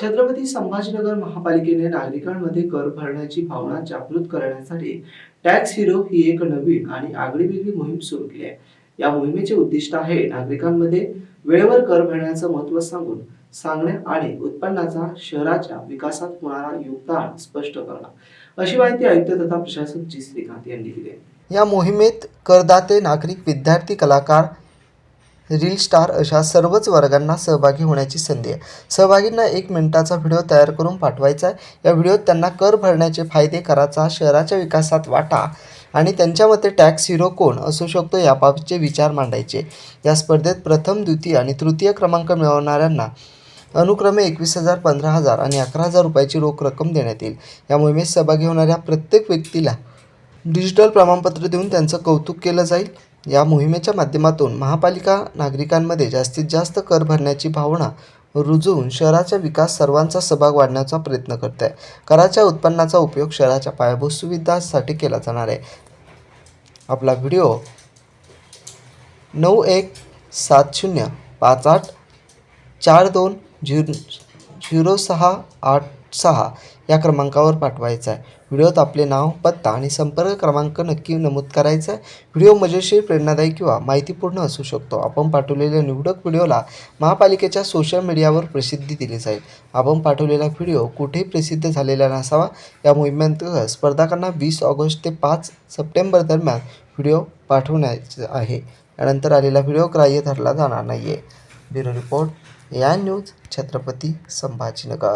छत्रपती संभाजीनगर महापालिकेने नागरिकांमध्ये कर भरण्याची भावना जागृत करण्यासाठी टॅक्स हिरो ही एक नवीन आणि आगळीवेगळी मोहीम सुरू केली आहे. या मोहिमेचे उद्दिष्ट आहे नागरिकांमध्ये वेळेवर कर भरण्याचं महत्त्व सांगून सांगणे आणि उत्पन्नाचा शहराच्या विकासात होणारा योगदान स्पष्ट करणं. अशी माहिती आयुक्त तथा प्रशासक जी श्रीकांत यांनी दिली या मोहिमेत करदाते नागरिक विद्यार्थी कलाकार रील स्टार अशा सर्वच वर्गांना सहभागी होण्याची संधी आहे. सहभागींना एक मिनिटाचा व्हिडिओ तयार करून पाठवायचा आहे. या व्हिडिओत त्यांना कर भरण्याचे फायदे कराचा शहराच्या विकासात वाटा आणि त्यांच्या मते टॅक्स हिरो कोण असू शकतो याबाबतचे विचार मांडायचे. या स्पर्धेत प्रथम द्वितीय आणि तृतीय क्रमांक मिळवणाऱ्यांना अनुक्रमे एकवीस हजार पंधरा हजार आणि अकरा हजार रुपयाची रोख रक्कम देण्यात येईल. या मोहिमेत सहभागी होणाऱ्या प्रत्येक व्यक्तीला डिजिटल प्रमाणपत्र देऊन त्यांचं कौतुक केलं जाईल. या मोहिमेच्या माध्यमातून महापालिका नागरिकांमध्ये जास्तीत जास्त कर भरण्याची भावना रुजवून शहराचा विकास सर्वांचा सहभाग वाढण्याचा प्रयत्न करत आहे कराच्या उत्पन्नाचा उपयोग शहराच्या पायाभूत सुविधांसाठी केला जाणार आहे. आपला व्हिडिओ नऊ एक सात शून्य पाच आठ चार दोन झिरो झिरो सहा आठ सहा या क्रमांकावर पाठवायचा आहे. व्हिडिओत आपले नाव पत्ता आणि संपर्क क्रमांक नक्की नमूद करायचा आहे. व्हिडिओ मजेशीर प्रेरणादायी किंवा माहितीपूर्ण असू शकतो. आपण पाठवलेल्या निवडक व्हिडिओला महापालिकेच्या सोशल मीडियावर प्रसिद्धी दिली जाईल. आपण पाठवलेला व्हिडिओ कुठेही प्रसिद्ध झालेला नसावा. या मोहिमेअंतर्गत स्पर्धकांना वीस ऑगस्ट ते पाच सप्टेंबर दरम्यान व्हिडिओ पाठवण्याचा आहे. त्यानंतर आलेला व्हिडिओ ग्राह्य धरला जाणार नाही आहे ब्युरो रिपोर्ट या न्यूज छत्रपती संभाजीनगर.